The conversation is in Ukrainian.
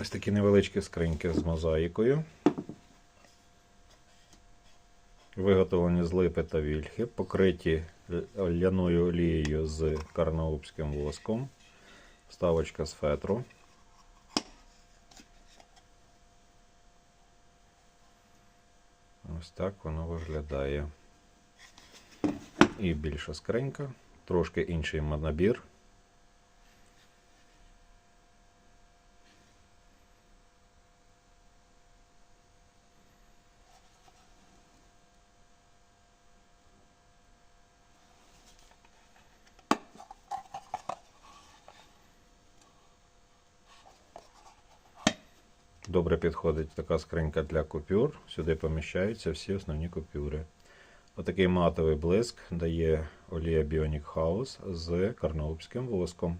Ось такі невеличкі скриньки з мозаїкою. Виготовлені з липи та вільхи, покриті ляною олією з карнаубським воском, вставочка з фетру. Ось так воно виглядає. І більша скринька, трошки інший набір. Добре підходить така скринька для купюр. Сюди поміщаються всі основні купюри. Отакий матовий блиск дає олія Bionic House з карнаубським воском.